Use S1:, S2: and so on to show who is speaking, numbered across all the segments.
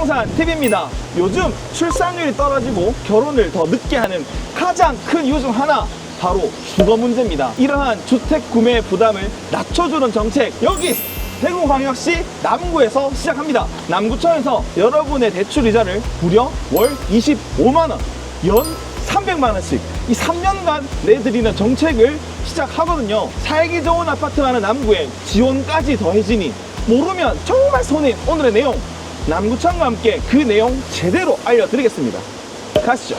S1: 부동산 TV입니다. 요즘 출산율이 떨어지고 결혼을 더 늦게 하는 가장 큰 이유 중 하나 바로 주거 문제입니다. 이러한 주택 구매 부담을 낮춰주는 정책 여기 대구광역시 남구에서 시작합니다. 남구청에서 여러분의 대출 이자를 무려 월 25만 원, 연 300만 원씩 이 3년간 내드리는 정책을 시작하거든요. 살기 좋은 아파트 많은 남구에 지원까지 더해지니 모르면 정말 손해인 오늘의 내용 남구청과 함께 그 내용 제대로 알려드리겠습니다. 가시죠.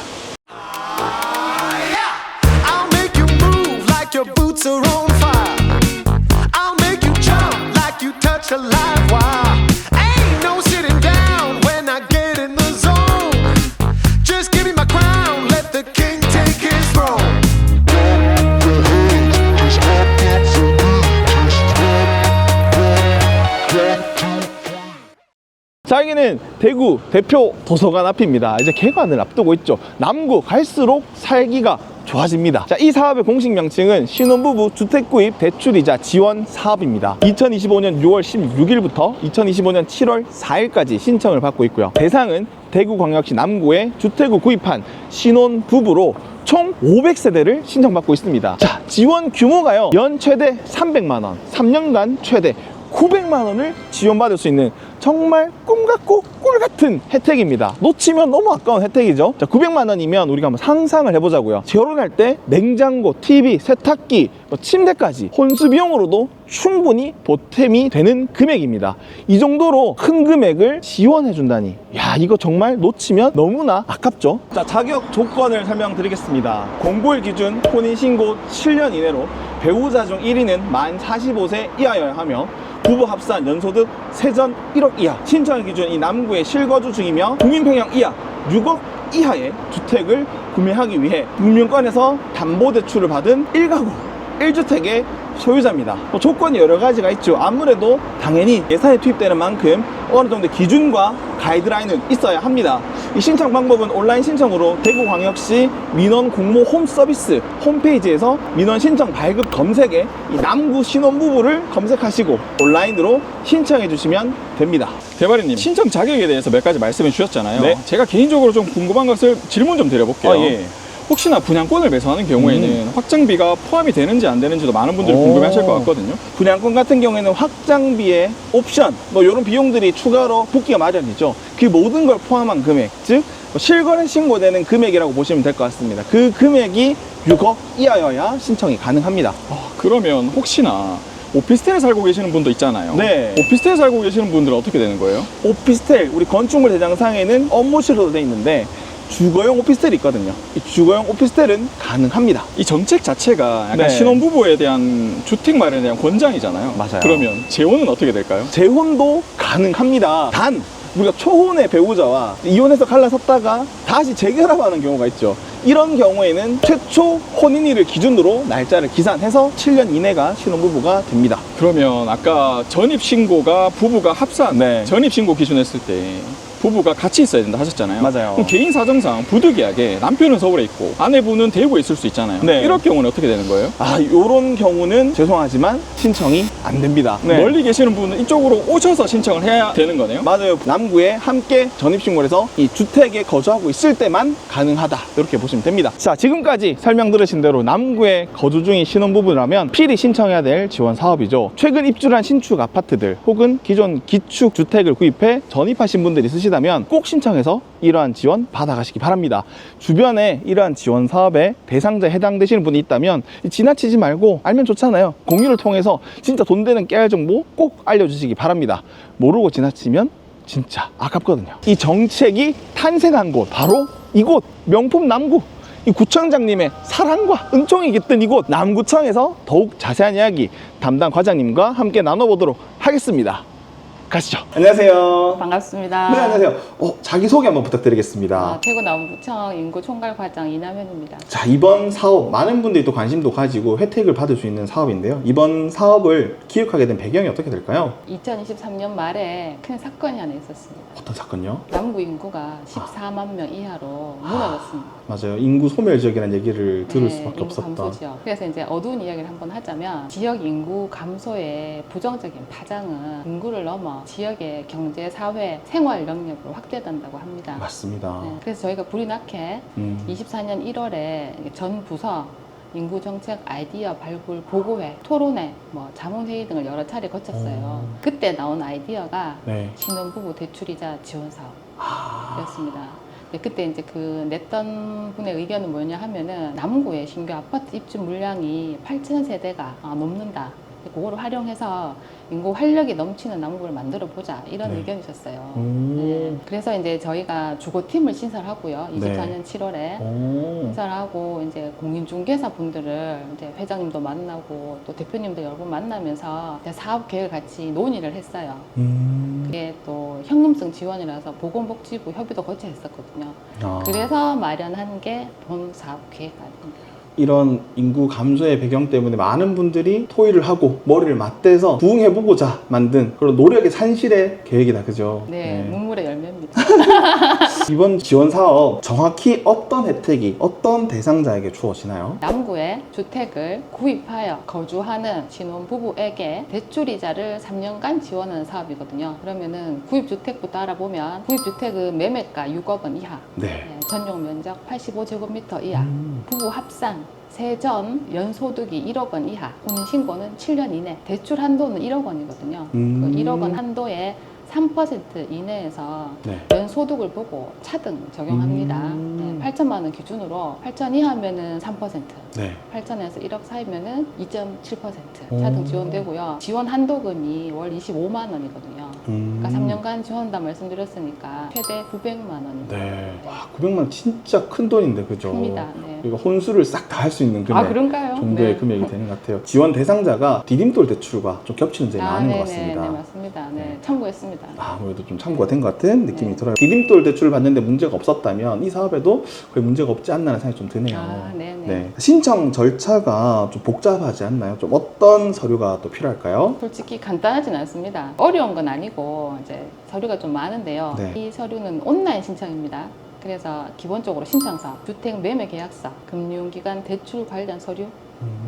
S1: 자, 여기는 대구 대표 도서관 앞입니다. 이제 개관을 앞두고 있죠. 남구 갈수록 살기가 좋아집니다. 자, 이 사업의 공식 명칭은 신혼부부 주택구입 대출이자 지원 사업입니다. 2025년 6월 16일부터 2025년 7월 4일까지 신청을 받고 있고요. 대상은 대구광역시 남구에 주택을 구입한 신혼부부로 총 500세대를 신청받고 있습니다. 자, 지원 규모가요. 연 최대 300만 원, 3년간 최대 900만 원을 지원받을 수 있는 정말 꿈 같고 꿀 같은 혜택입니다. 놓치면 너무 아까운 혜택이죠. 자, 900만 원이면 우리가 한번 상상을 해보자고요. 결혼할 때 냉장고, TV, 세탁기, 뭐 침대까지 혼수 비용으로도 충분히 보탬이 되는 금액입니다. 이 정도로 큰 금액을 지원해 준다니. 야, 이거 정말 놓치면 너무나 아깝죠. 자, 자격 조건을 설명드리겠습니다. 공고일 기준 혼인 신고 7년 이내로 배우자 중 1위는 만 45세 이하여야 하며 부부 합산 연소득 세전 1억 이하. 신청 기준 이 남구의 실거주 중이며 국민평형 이하 6억 이하의 주택을 구매하기 위해 금융권에서 담보대출을 받은 1가구 1주택의 소유자입니다. 뭐 조건이 여러 가지가 있죠. 아무래도 당연히 예산이 투입되는 만큼 어느 정도 기준과 가이드라인은 있어야 합니다. 이 신청 방법은 온라인 신청으로 대구광역시 민원 공모 홈 서비스 홈페이지에서 민원 신청 발급 검색에 이 남구 신혼부부를 검색하시고 온라인으로 신청해 주시면 됩니다.
S2: 대발이님 신청 자격에 대해서 몇 가지 말씀해 주셨잖아요.
S1: 네.
S2: 제가 개인적으로 좀 궁금한 것을 질문 좀 드려볼게요.
S1: 아, 예.
S2: 혹시나 분양권을 매수하는 경우에는 확장비가 포함이 되는지 안 되는지도 많은 분들이
S1: 오.
S2: 궁금해하실 것 같거든요.
S1: 분양권 같은 경우에는 확장비에 옵션 뭐 이런 비용들이 추가로 붙기가 마련이죠. 그 모든 걸 포함한 금액, 즉뭐 실거래 신고되는 금액이라고 보시면 될 것 같습니다. 그 금액이 6억 이하여야 신청이 가능합니다.
S2: 아, 그러면 혹시나 오피스텔에 살고 계시는 분도 있잖아요.
S1: 네.
S2: 오피스텔에 살고 계시는 분들은 어떻게 되는 거예요?
S1: 오피스텔 우리 건축물 대장상에는 업무실로 되어 있는데 주거용 오피스텔이 있거든요. 이 주거용 오피스텔은 가능합니다.
S2: 이 정책 자체가 약간
S1: 네.
S2: 신혼부부에 대한 주택 마련에 대한 권장이잖아요.
S1: 맞아요.
S2: 그러면 재혼은 어떻게 될까요?
S1: 재혼도 가능합니다. 단 우리가 초혼의 배우자와 이혼해서 갈라섰다가 다시 재결합하는 경우가 있죠. 이런 경우에는 최초 혼인일을 기준으로 날짜를 기산해서 7년 이내가 신혼부부가 됩니다.
S2: 그러면 아까 전입신고가 부부가 합산
S1: 네.
S2: 전입신고 기준 했을 때 부부가 같이 있어야 된다 하셨잖아요.
S1: 맞아요.
S2: 그럼 개인 사정상 부득이하게 남편은 서울에 있고 아내분은 대구에 있을 수 있잖아요.
S1: 네.
S2: 이럴 경우는 어떻게 되는 거예요?
S1: 아, 요런 경우는 죄송하지만 신청이 안 됩니다. 네.
S2: 멀리 계시는 분은 이쪽으로 오셔서 신청을 해야 되는 거네요.
S1: 맞아요. 남구에 함께 전입신고를 해서 이 주택에 거주하고 있을 때만 가능하다. 이렇게 보시면 됩니다. 자, 지금까지 설명 들으신 대로 남구에 거주 중인 신혼부부라면 필히 신청해야 될 지원 사업이죠. 최근 입주한 신축 아파트들 혹은 기존 기축 주택을 구입해 전입하신 분들이 있으시다 면 꼭 신청해서 이러한 지원 받아가시기 바랍니다. 주변에 이러한 지원 사업에 대상자에 해당되시는 분이 있다면 지나치지 말고 알면 좋잖아요. 공유를 통해서 진짜 돈 되는 깨알 정보 꼭 알려주시기 바랍니다. 모르고 지나치면 진짜 아깝거든요. 이 정책이 탄생한 곳 바로 이곳 명품 남구. 이 구청장님의 사랑과 은총이 깃든 이곳 남구청에서 더욱 자세한 이야기 담당 과장님과 함께 나눠보도록 하겠습니다. 가시죠. 안녕하세요.
S3: 반갑습니다.
S1: 네, 안녕하세요. 어, 자기소개 한번 부탁드리겠습니다.
S3: 아, 대구 남부청 인구 총괄 과장 이남현입니다.
S1: 자, 이번 사업 많은 분들이 또 관심도 가지고 혜택을 받을 수 있는 사업인데요. 이번 사업을 기획하게 된 배경이 어떻게 될까요?
S3: 2023년 말에 큰 사건이 하나 있었습니다.
S1: 어떤 사건요?
S3: 남구 인구가 14만 명 이하로 무너졌습니다.
S1: 맞아요. 인구 소멸 지역이라는 얘기를 들을
S3: 네,
S1: 수밖에
S3: 인구
S1: 없었다.
S3: 감소 지역. 그래서 이제 어두운 이야기를 한번 하자면 지역 인구 감소의 부정적인 파장은 인구를 넘어 지역의 경제, 사회, 생활 영역으로 확대된다고 합니다.
S1: 맞습니다.
S3: 네, 그래서 저희가 불이 나게
S1: 음.
S3: 24년 1월에 전 부서 인구 정책 아이디어 발굴 보고회, 토론회, 뭐 자문회의 등을 여러 차례 거쳤어요. 그때 나온 아이디어가
S1: 네.
S3: 신혼부부 대출이자 지원
S1: 아.
S3: 사업이었습니다. 네, 그때 이제 그 냈던 분의 의견은 뭐냐 하면은 남구의 신규 아파트 입주 물량이 8천 세대가 아, 넘는다. 그거를 활용해서 인구 활력이 넘치는 남구를 만들어 보자 이런
S1: 네.
S3: 의견이셨어요.
S1: 오.
S3: 네. 그래서 이제 저희가 주거팀을 신설하고요.
S1: 네.
S3: 24년 7월에
S1: 오.
S3: 신설하고 이제 공인중개사 분들을 이제 회장님도 만나고 또 대표님도 여러 분 만나면서 사업 계획을 같이 논의를 했어요.
S1: 음.
S3: 그게 또 현금성 지원이라서 보건복지부 협의도 거쳐 했었거든요.
S1: 아.
S3: 그래서 마련한 게 본 사업 계획 아닙니다.
S1: 이런 인구 감소의 배경 때문에 많은 분들이 토의를 하고 머리를 맞대서 부응해보고자 만든 그런 노력의 산실의 계획이다, 그죠?
S3: 네,
S1: 네.
S3: 문물의 열매입니다.
S1: 이번 지원 사업 정확히 어떤 혜택이 어떤 대상자에게 주어지나요?
S3: 남구에 주택을 구입하여 거주하는 신혼부부에게 대출이자를 3년간 지원하는 사업이거든요. 그러면은 구입주택부터 알아보면 구입주택은 매매가 6억 원 이하,
S1: 네.
S3: 네, 전용 면적 85제곱미터 이하,
S1: 음.
S3: 부부 합산 세전 연소득이 1억 원 이하, 혼인신고는 7년 이내, 대출 한도는 1억 원이거든요.
S1: 음.
S3: 그 1억 원 한도에 3% 이내에서
S1: 네.
S3: 연소득을 보고 차등 적용합니다.
S1: 음.
S3: 네, 8천만 원 기준으로 8천 이하면은 3%,
S1: 네.
S3: 8천에서 1억 사이면은 2.7%
S1: 오.
S3: 차등 지원되고요. 지원 한도금이 월 25만 원이거든요.
S1: 음.
S3: 그러니까 3년간 지원한다 말씀드렸으니까 최대 900만 원입니다.
S1: 네. 와, 900만 원 진짜 큰 돈인데, 그죠?
S3: 큽니다. 네.
S1: 그리고 혼수를 싹 다 할 수 있는 금액.
S3: 아 그런가요?
S1: 정도의
S3: 네.
S1: 금액이 되는 것 같아요. 지원 대상자가 디딤돌 대출과 좀 겹치는 점이
S3: 아,
S1: 많은
S3: 네네,
S1: 것 같습니다.
S3: 네, 맞습니다. 네,
S1: 네.
S3: 참고했습니다.
S1: 아, 아무래도 좀 참고가 된 것 같은 느낌이
S3: 네.
S1: 들어요. 디딤돌 대출을 받는데 문제가 없었다면 이 사업에도 거의 문제가 없지 않나라는 생각이 좀 드네요.
S3: 아, 네네.
S1: 네. 신청 절차가 좀 복잡하지 않나요? 좀 어떤 서류가 또 필요할까요?
S3: 솔직히 간단하진 않습니다. 어려운 건 아니고 이제 서류가 좀 많은데요.
S1: 네.
S3: 이 서류는 온라인 신청입니다. 그래서 기본적으로 신청서, 주택 매매 계약서, 금융기관 대출 관련 서류,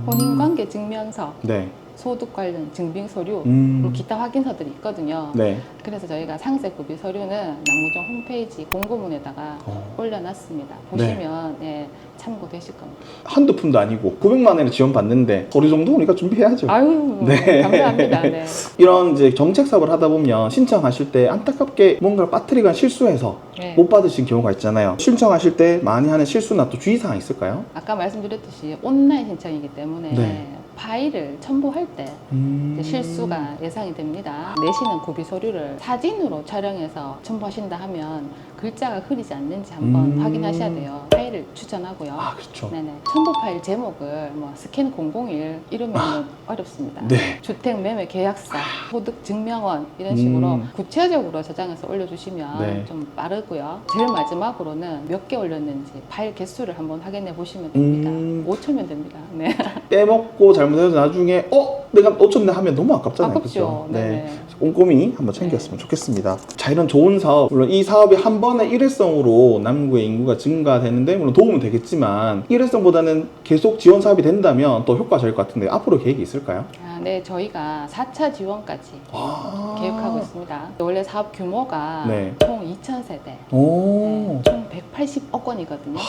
S3: 혼인관계 증명서,
S1: 네.
S3: 소득 관련 증빙 서류,
S1: 음.
S3: 그리고 기타 확인서들이 있거든요.
S1: 네.
S3: 그래서 저희가 상세 구비 서류는 남구정 홈페이지 공고문에다가
S1: 어.
S3: 올려놨습니다. 보시면 예, 참고되실 겁니다.
S1: 한두 푼도 아니고 900만 원을 지원받는데 서류 정도 우리가 준비해야죠.
S3: 아유,
S1: 네.
S3: 감사합니다. 네.
S1: 이런 이제 정책 사업을 하다 보면 신청하실 때 안타깝게 뭔가를 빠뜨리거나 실수해서
S3: 네.
S1: 못 받으신 경우가 있잖아요. 신청하실 때 많이 하는 실수나 또 주의사항 있을까요?
S3: 아까 말씀드렸듯이 온라인 신청이기 때문에
S1: 네.
S3: 파일을 첨부할 때
S1: 음.
S3: 실수가 예상이 됩니다. 내시는 구비 서류를 사진으로 촬영해서 첨부하신다 하면 글자가 흐리지 않는지 한번
S1: 음.
S3: 확인하셔야 돼요. 파일을 추천하고요.
S1: 아, 그렇죠.
S3: 네네. 첨부 파일 제목을 뭐 스캔 001 이러면 어렵습니다.
S1: 네.
S3: 주택 매매 계약서, 소득 증명원 이런 식으로
S1: 음.
S3: 구체적으로 저장해서 올려주시면
S1: 네.
S3: 좀 빠르고요. 제일 마지막으로는 몇 개 올렸는지 파일 개수를 한번 확인해 보시면 됩니다.
S1: 음.
S3: 5초면 됩니다. 네.
S1: 빼먹고 잘못해서 나중에 어 내가 놓쳤네 하면 너무 아깝잖아요.
S3: 아깝죠.
S1: 그죠? 네.
S3: 네네.
S1: 꼼꼼히 한번 챙겼으면 좋겠습니다. 자 이런 좋은 사업 물론 이 사업이 한 번의 일회성으로 남구의 인구가 증가되는데 물론 도움은 되겠지만 일회성보다는 계속 지원 사업이 된다면 또 효과적일 것 같은데 앞으로 계획이 있을까요?
S3: 아, 네, 저희가 4차 지원까지
S1: 아.
S3: 계획하고 있습니다. 원래 사업 규모가
S1: 네.
S3: 총 2,000세대,
S1: 오.
S3: 총 180억 원이거든요.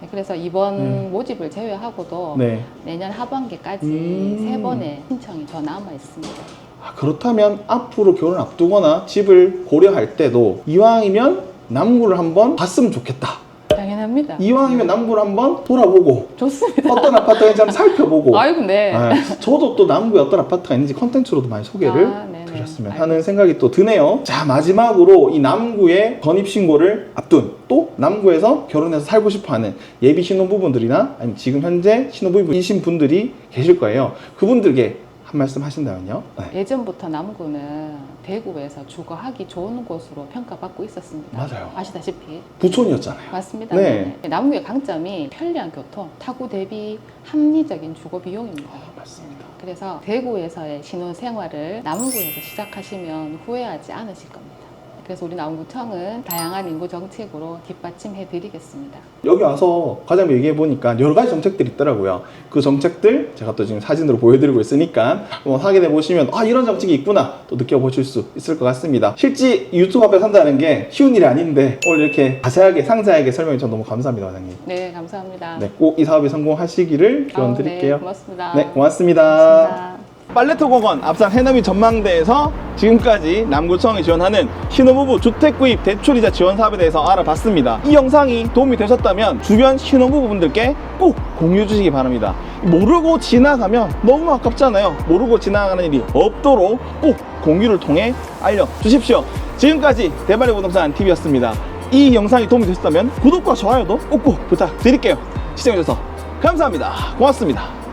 S3: 네, 그래서 이번
S1: 네.
S3: 모집을 제외하고도
S1: 네.
S3: 내년 하반기까지
S1: 음.
S3: 세 번의 신청이 더 남아 있습니다.
S1: 아, 그렇다면 앞으로 결혼 앞두거나 집을 고려할 때도 이왕이면 남구를 한번 봤으면 좋겠다.
S3: 당연합니다.
S1: 이왕이면 남구를 한번 돌아보고
S3: 좋습니다.
S1: 어떤 아파트가 있는지 한번 살펴보고
S3: 아이고, 네.
S1: 네, 저도 또 남구에 어떤 아파트가 있는지 컨텐츠로도 많이 소개를
S3: 아, 네네.
S1: 드렸으면. 하는 생각이 또 드네요. 자 마지막으로 이 남구의 전입 신고를 앞둔 또 남구에서 결혼해서 살고 싶어하는 예비 신혼부분들이나 아니면 지금 현재 신혼부부이신 분들이 계실 거예요. 그분들께 한 말씀 하신다면요. 네.
S3: 예전부터 남구는 대구에서 주거하기 좋은 곳으로 평가받고 있었습니다.
S1: 맞아요.
S3: 아시다시피.
S1: 부촌이었잖아요.
S3: 맞습니다.
S1: 네.
S3: 네. 남구의 강점이 편리한 교통, 타구 대비 합리적인 주거 비용입니다.
S1: 맞습니다.
S3: 그래서 대구에서의 신혼 생활을 남구에서 시작하시면 후회하지 않으실 겁니다. 그래서 우리 남구청은 다양한 인구 정책으로 뒷받침해 드리겠습니다.
S1: 여기 와서 과장님 얘기해 보니까 여러 가지 정책들이 있더라고요. 그 정책들 제가 또 지금 사진으로 보여드리고 있으니까 한번 확인해 보시면 아 이런 정책이 있구나 또 느껴보실 수 있을 것 같습니다. 실제 유튜브 앞에 산다는 게 쉬운 일이 아닌데 오늘 이렇게 자세하게 상세하게 설명해 주셔서 너무 감사합니다, 과장님.
S3: 네, 감사합니다.
S1: 네, 꼭 이 사업이 성공하시기를 기원 드릴게요.
S3: 네, 고맙습니다.
S1: 네, 고맙습니다.
S3: 고맙습니다.
S1: 팔레트 공원 앞산 해넘이 전망대에서 지금까지 남구청이 지원하는 신혼부부 주택구입 대출이자 지원 사업에 대해서 알아봤습니다. 이 영상이 도움이 되셨다면 주변 신혼부부분들께 꼭 공유해 주시기 바랍니다. 모르고 지나가면 너무 아깝잖아요. 모르고 지나가는 일이 없도록 꼭 공유를 통해 알려주십시오. 지금까지 대발의 부동산 TV였습니다. 이 영상이 도움이 되셨다면 구독과 좋아요도 꼭꼭 부탁드릴게요. 시청해주셔서 감사합니다. 고맙습니다.